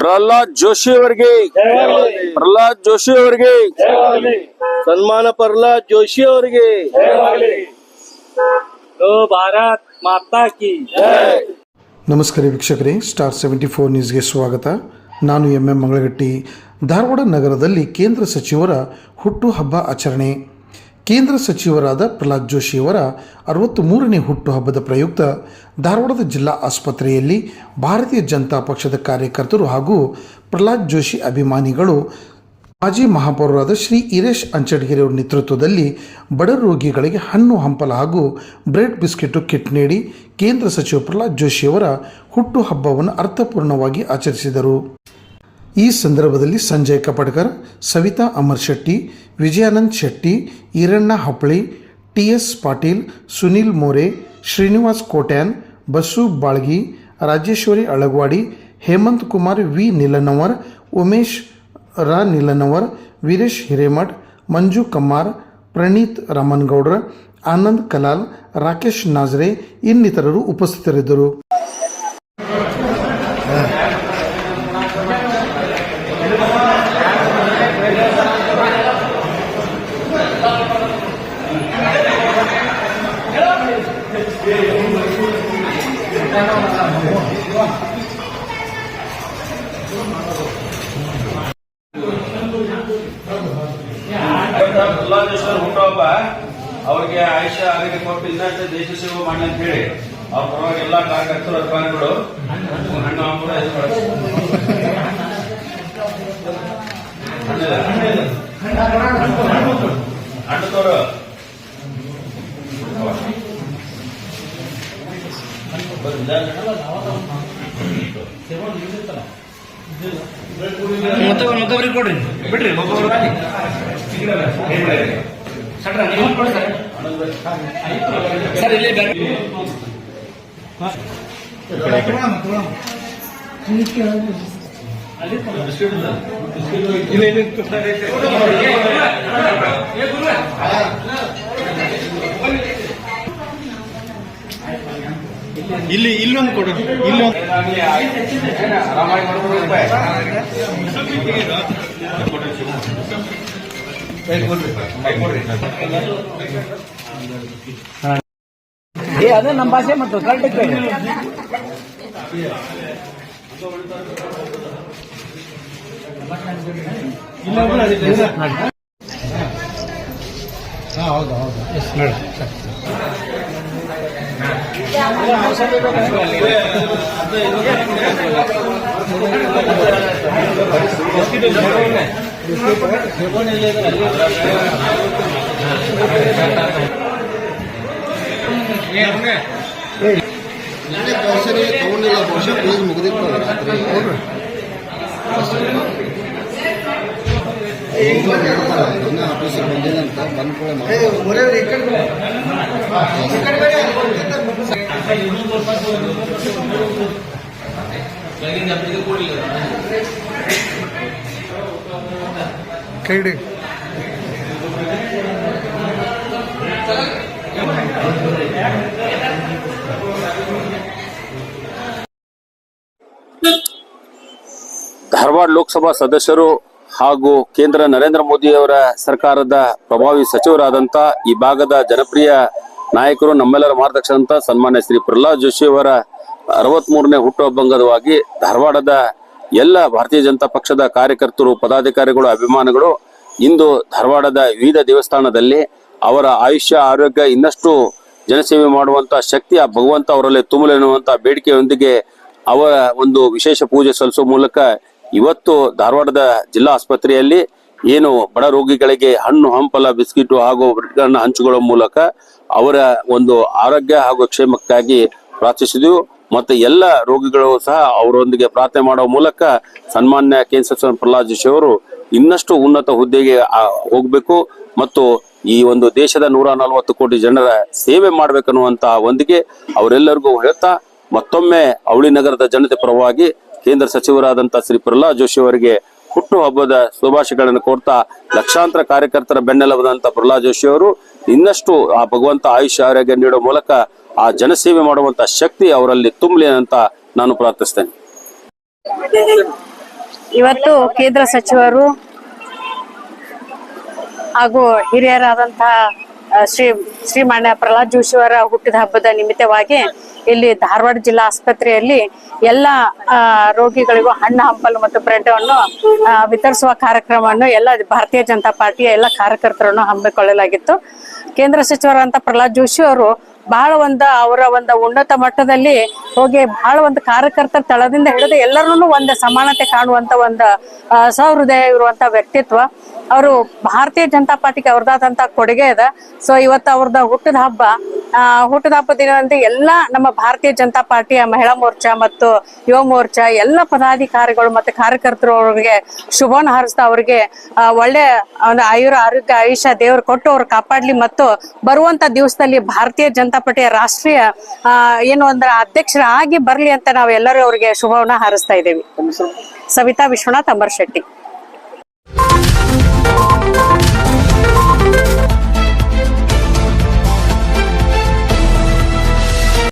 ಪ್ರಹ್ಲಾದ್ ಜೋಶಿ ಅವರಿಗೆ. ಪ್ರಹ್ಲಾದ್ ಜೋಶಿ ಅವರಿಗೆ. ಸನ್ಮಾನ ಪ್ರಹ್ಲಾದ್ ಜೋಶಿ ಅವರಿಗೆ. ಭಾರತ್ ಮಾತಾ ಕಿ ನಮಸ್ಕಾರ ವೀಕ್ಷಕರೇ ಸ್ಟಾರ್ ಸೆವೆಂಟಿ ಫೋರ್ ನ್ಯೂಸ್ಗೆ ಸ್ವಾಗತ. ನಾನು ಎಂ ಎಂ ಮಂಗಳಗಟ್ಟಿ. ಧಾರವಾಡ ನಗರದಲ್ಲಿ ಕೇಂದ್ರ ಸಚಿವರ ಹುಟ್ಟುಹಬ್ಬ ಆಚರಣೆ. ಕೇಂದ್ರ ಸಚಿವರಾದ ಪ್ರಹ್ಲಾದ್ ಜೋಶಿಯವರ ಅರವತ್ತ್ ಮೂರನೇ ಹುಟ್ಟುಹಬ್ಬದ ಪ್ರಯುಕ್ತ ಧಾರವಾಡದ ಜಿಲ್ಲಾ ಆಸ್ಪತ್ರೆಯಲ್ಲಿ ಭಾರತೀಯ ಜನತಾ ಪಕ್ಷದ ಕಾರ್ಯಕರ್ತರು ಹಾಗೂ ಪ್ರಹ್ಲಾದ್ ಜೋಶಿ ಅಭಿಮಾನಿಗಳು ಮಾಜಿ ಮಹಾಪೌರರಾದ ಶ್ರೀ ಈರೇಶ್ ಅಂಚಡ್ಗಿರಿ ಅವರ ನೇತೃತ್ವದಲ್ಲಿ ಬಡ ರೋಗಿಗಳಿಗೆ ಹಣ್ಣು ಹಂಪಲ ಹಾಗೂ ಬ್ರೆಡ್ ಬಿಸ್ಕೆಟು ಕಿಟ್ ನೀಡಿ ಕೇಂದ್ರ ಸಚಿವ ಪ್ರಹ್ಲಾದ್ ಜೋಶಿಯವರ ಹುಟ್ಟುಹಬ್ಬವನ್ನು ಅರ್ಥಪೂರ್ಣವಾಗಿ ಆಚರಿಸಿದರು. ಈ ಸಂದರ್ಭದಲ್ಲಿ Sanjay Kapadkar Savita Amar Shetty, Vijayanand Shetty, Iranna Happali T S Patil, Sunil More, Srinivas Kotian, Basu Balgi, Rajeshwari Alagwadi, Hemant Kumar V. Nilanavar, Umesh ರಾ. ನಿಲನವರ್, ವೀರೇಶ್ ಹಿರೇಮಠ್, ಮಂಜು ಕಮ್ಮಾರ್, ಪ್ರಣೀತ್ ರಾಮನ್ಗೌಡ್ರ, ಆನಂದ್ ಕಲಾಲ್, ರಾಕೇಶ್ ನಾಜ್ರೆ ಇನ್ನಿತರರು ಉಪಸ್ಥಿತರಿದ್ದರು. ಪ್ರಹ್ಲಾದೇಶ್ವರ ಹುಟ್ಟುಹಬ್ಬ ಅವ್ರಿಗೆ ಆಯುಷ್ಯ ಆರೋಗ್ಯ ಕೊಟ್ಟು ಇನ್ನಷ್ಟು ದೇಶ ಸೇವೆ ಮಾಡಿ ಅಂತ ಹೇಳಿ ಅವ್ರ ಪರವಾಗಿ ಎಲ್ಲಾ ಕಾರ್ಯಕರ್ತರು ಅಭಿಮಾನಿಗಳು ಹಣ್ಣು ಹಂಪಲ ಹಣ್ಣು ತೋರು. ಹಣ್ಣಿಲ್ಲ? ಹಣ್ಣು ತೋರು ಮತ್ತೊಬ್ಬರಿಗೆ ಕೊಡ್ರಿ. ಬಿಡ್ರಿ ಸರ್ ಇಲ್ಲಿ ಬೇಡ ಇಲ್ಲಿ ಇಲ್ಲೊಂದು ಕೊಡು. ಇಲ್ಲೊಂದು ಮಾಡ್ಕೊಂಡು ರೂಪಾಯಿ ಏ ಅದೇ ನಮ್ಮ ಭಾಷೆ ಮತ್ತು ಕರೆಕ್ಟ್ ಕೇಳಿ ಸರಿ ತಗೊಂಡಿಲ್ಲ ಬಹುಶಃ ಪ್ಲೀಸ್ ಮುಗಿದಿತ್ತು ರಾತ್ರಿ. ಇನ್ನ ಆಫೀಸಿಗೆ ಬಂದಿಲ್ಲ ಅಂತ ಕೈಡಿ. ಧಾರವಾಡ ಲೋಕಸಭಾ ಸದಸ್ಯರು ಹಾಗೂ ಕೇಂದ್ರ ನರೇಂದ್ರ ಮೋದಿ ಅವರ ಸರ್ಕಾರದ ಪ್ರಭಾವಿ ಸಚಿವರಾದಂತಹ ಈ ಭಾಗದ ಜನಪ್ರಿಯ ನಾಯಕರು ನಮ್ಮೆಲ್ಲರ ಮಾರ್ಗದರ್ಶನ ಸನ್ಮಾನ್ಯ ಶ್ರೀ ಪ್ರಹ್ಲಾದ್ ಜೋಶಿ ಅವರ ಅರವತ್ಮೂರನೇ ಹುಟ್ಟುಹಬ್ಬಂಗದವಾಗಿ ಧಾರವಾಡದ ಎಲ್ಲ ಭಾರತೀಯ ಜನತಾ ಪಕ್ಷದ ಕಾರ್ಯಕರ್ತರು, ಪದಾಧಿಕಾರಿಗಳು, ಅಭಿಮಾನಿಗಳು ಇಂದು ಧಾರವಾಡದ ವಿವಿಧ ದೇವಸ್ಥಾನದಲ್ಲಿ ಅವರ ಆಯುಷ್ಯ, ಆರೋಗ್ಯ ಇನ್ನಷ್ಟು ಜನಸೇವೆ ಮಾಡುವಂತ ಶಕ್ತಿ, ಆ ಭಗವಂತ ಅವರಲ್ಲಿ ತುಂಬಲಿ ಎನ್ನುವಂತ ಬೇಡಿಕೆಯೊಂದಿಗೆ ಅವರ ಒಂದು ವಿಶೇಷ ಪೂಜೆ ಸಲ್ಲಿಸುವ ಮೂಲಕ ಇವತ್ತು ಧಾರವಾಡದ ಜಿಲ್ಲಾ ಆಸ್ಪತ್ರೆಯಲ್ಲಿ ಏನು ಬಡ ರೋಗಿಗಳಿಗೆ ಹಣ್ಣು, ಹಂಪಲ, ಬಿಸ್ಕಿಟು ಹಾಗೂ ಬ್ರೆಡ್ಗಳನ್ನು ಹಂಚುಗಳ ಮೂಲಕ ಅವರ ಒಂದು ಆರೋಗ್ಯ ಹಾಗೂ ಕ್ಷೇಮಕ್ಕಾಗಿ ಪ್ರಾರ್ಥಿಸಿದೆವು. ಮತ್ತೆ ಎಲ್ಲ ರೋಗಿಗಳು ಸಹ ಅವರೊಂದಿಗೆ ಪ್ರಾರ್ಥನೆ ಮಾಡುವ ಮೂಲಕ ಸನ್ಮಾನ್ಯ ಕೇಂದ್ರ ಸಚಿವ ಪ್ರಹ್ಲಾದ್ ಜೋಶಿ ಅವರು ಇನ್ನಷ್ಟು ಉನ್ನತ ಹುದ್ದೆಗೆ ಹೋಗಬೇಕು ಮತ್ತು ಈ ಒಂದು ದೇಶದ ನೂರ ನಲವತ್ತು ಕೋಟಿ ಜನರ ಸೇವೆ ಮಾಡ್ಬೇಕನ್ನುವಂತ ಒಂದಿಗೆ ಅವರೆಲ್ಲರಿಗೂ ಹೇಳ್ತಾ ಮತ್ತೊಮ್ಮೆ ಅವಳಿ ನಗರದ ಜನತೆ ಪರವಾಗಿ ಕೇಂದ್ರ ಸಚಿವರಾದಂತ ಶ್ರೀ ಪ್ರಹ್ಲಾದ್ ಜೋಶಿ ಅವರಿಗೆ ಹುಟ್ಟು ಹಬ್ಬದ ಶುಭಾಶಯಗಳನ್ನು ಕೋರ್ತಾ ಲಕ್ಷಾಂತರ ಕಾರ್ಯಕರ್ತರ ಬೆನ್ನೆಲಬದಂತ ಪ್ರಹ್ಲಾದ್ ಜೋಶಿ ಅವರು ಇನ್ನಷ್ಟು ಆ ಭಗವಂತ ಆಯುಷ್ಯ, ಆರೋಗ್ಯ ನೀಡುವ ಮೂಲಕ ಆ ಜನಸೇವೆ ಮಾಡುವಂತ ಶಕ್ತಿ ಅವರಲ್ಲಿ ತುಂಬಲಿ ಅಂತ ನಾನು ಪ್ರಾರ್ಥಿಸ್ತೇನೆ. ಇವತ್ತು ಕೇಂದ್ರ ಸಚಿವರು ಹಾಗೂ ಹಿರಿಯರಾದಂತಹ ಶ್ರೀ, ಶ್ರೀಮಾನ್ಯ ಪ್ರಹ್ಲಾದ್ ಜೋಶಿ ಅವರ ಹುಟ್ಟಿದ ಹಬ್ಬದ ನಿಮಿತ್ತವಾಗಿ ಇಲ್ಲಿ ಧಾರವಾಡ ಜಿಲ್ಲಾ ಆಸ್ಪತ್ರೆಯಲ್ಲಿ ಎಲ್ಲ ರೋಗಿಗಳಿಗೂ ಹಣ್ಣು, ಹಂಪಲು ಮತ್ತು ಬ್ರೆಡ್ವನ್ನು ವಿತರಿಸುವ ಕಾರ್ಯಕ್ರಮವನ್ನು ಎಲ್ಲ ಭಾರತೀಯ ಜನತಾ ಪಾರ್ಟಿಯ ಎಲ್ಲ ಕಾರ್ಯಕರ್ತರನ್ನು ಹಮ್ಮಿಕೊಳ್ಳಲಾಗಿತ್ತು. ಕೇಂದ್ರ ಸಚಿವರಾದಂತಹ ಪ್ರಹ್ಲಾದ್ ಜೋಶಿ ಅವರು ಬಹಳ ಒಂದು ಅವರ ಒಂದು ಉನ್ನತ ಮಟ್ಟದಲ್ಲಿ ಹೋಗಿ ಬಹಳ ಒಂದು ಕಾರ್ಯಕರ್ತರ ತಳದಿಂದ ಹಿಡಿದು ಎಲ್ಲರನ್ನೂ ಒಂದು ಸಮಾನತೆ ಕಾಣುವಂತ ಒಂದು ಸಹೃದಯ ಇರುವಂತ ವ್ಯಕ್ತಿತ್ವ. ಅವರು ಭಾರತೀಯ ಜನತಾ ಪಾರ್ಟಿಗೆ ಅವ್ರದಾದಂತ ಕೊಡುಗೆ ಇದೆ. ಸೊ ಇವತ್ತು ಅವ್ರದ ಹುಟ್ಟಿದ ಹಬ್ಬ, ಆ, ಹುಟ್ಟದ ಹಬ್ಬ ದಿನದಂದು ಎಲ್ಲ ನಮ್ಮ ಭಾರತೀಯ ಜನತಾ ಪಾರ್ಟಿಯ ಮಹಿಳಾ ಮೋರ್ಚಾ ಮತ್ತು ಯುವ ಮೋರ್ಚಾ, ಎಲ್ಲ ಪದಾಧಿಕಾರಿಗಳು ಮತ್ತೆ ಕಾರ್ಯಕರ್ತರು ಅವ್ರಿಗೆ ಶುಭವನ್ನು ಹಾರಿಸ್ತಾ ಅವ್ರಿಗೆ ಒಳ್ಳೆ, ಒಂದು ಆಯುರ ಆರೋಗ್ಯ ಆಯುಷ್ಯ ದೇವರು ಕೊಟ್ಟು ಅವ್ರು ಕಾಪಾಡ್ಲಿ ಮತ್ತು ಬರುವಂತ ದಿವಸದಲ್ಲಿ ಭಾರತೀಯ ಜನತಾ ಪಾರ್ಟಿಯ ರಾಷ್ಟ್ರೀಯ ಏನು ಅಂದ್ರೆ ಅಧ್ಯಕ್ಷರಾಗಿ ಬರ್ಲಿ ಅಂತ ನಾವೆಲ್ಲರೂ ಅವರಿಗೆ ಶುಭವನ್ನ ಹಾರಿಸ್ತಾ ಇದ್ದೀವಿ. ಸವಿತಾ ವಿಶ್ವನಾಥ್ ಅಂಬರ್ ಶೆಟ್ಟಿ.